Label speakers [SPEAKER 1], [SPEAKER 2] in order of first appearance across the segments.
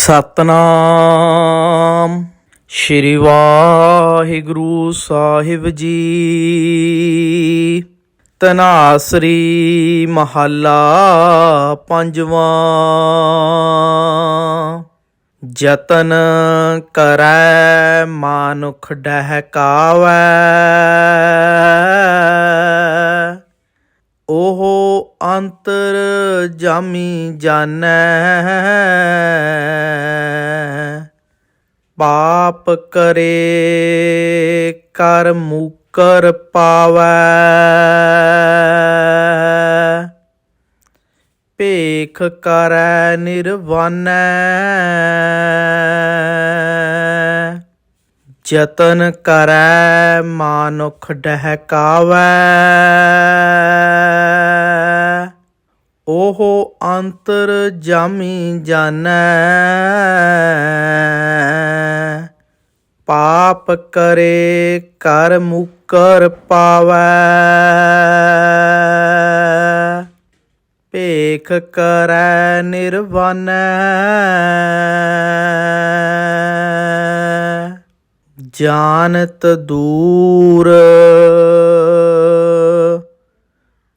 [SPEAKER 1] ਸਤਨਾਮ। ਸ਼੍ਰੀ ਵਾਹਿਗੁਰੂ ਸਾਹਿਬ ਜੀ। ਤਨਾਸਰੀ ਮਹੱਲਾ ਪੰਜਵਾਂ। ਜਤਨ ਕਰੈ ਮਾਨੁਖ ਡਹਿਕਾਵੈ। ਉਹ ਅੰਤਰ ਜਾਮੀ ਜਾਣੈ। ਪਾਪ ਕਰੇ ਕਰ ਮੁਕਰ ਪਾਵੈ। ਭੇਖ ਕਰੈ ਨਿਰਵਾਨੈ। ਜਤਨ ਕਰੈ ਮਾਨੁਖ ਡਹਿਕਾਵੈ। ਉਹ ਅੰਤਰ ਜਾਮੀ ਜਾਣੈ ਪਾਪ ਕਰੇ ਕਰ ਮੁਕਰ ਪਾਵੈ। ਭੇਖ ਕਰੈ ਨਿਰਵਾਨੈ। ਜਾਣਤ ਦੂਰ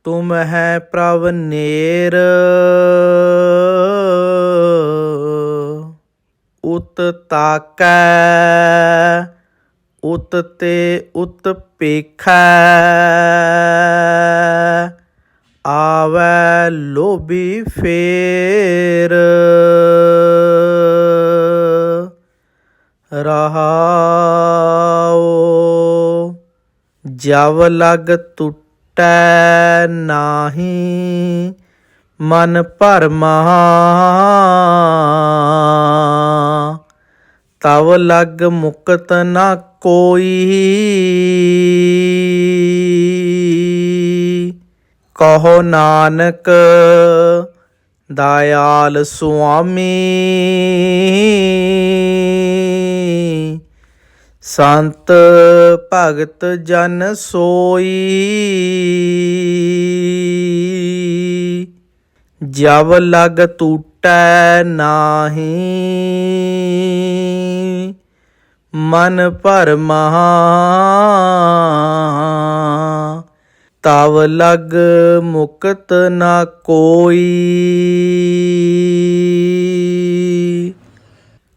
[SPEAKER 1] ਤੁਮ ਹੈ ਪ੍ਰਭ ਨੇਰ। ਉਤ ਤਾਕੈ, ਉਤ ਤੇ ਉਤ ਪੇਖੈ। ਆਵੈ ਲੋਭੀ ਫੇਰ। ਰਹਾਉ ਜਬ ਲਗ ਟੁੱਟੈ ਨਾਹੀ, ਮਨ ਭਰਮਾ ਤਵ ਲਗ ਮੁਕਤ ਨਾ ਕੋਈ। ਕਹੋ ਨਾਨਕ, ਦਇਆਲ ਸੁਆਮੀ। ਸੰਤ ਭਗਤ ਜਨ ਸੋਈ। ਜਬ ਲਗ ਟੂਟੈ ਨਾਹੀ। ਮਨ ਭਰਮਾ ਤਵ ਲਗ ਮੁਕਤ ਨਾ ਕੋਈ।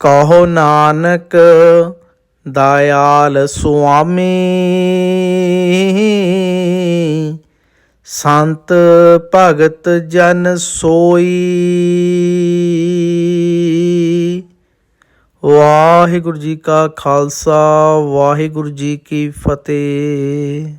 [SPEAKER 1] ਕਹੋ ਨਾਨਕ ਦਇਆਲ ਸੁਆਮੀ। ਸੰਤ ਭਗਤ ਜਨ ਸੋਈ। ਵਾਹਿਗੁਰੂ ਜੀ ਕਾ ਖਾਲਸਾ ਵਾਹਿਗੁਰੂ ਜੀ ਕੀ ਫਤਿਹ।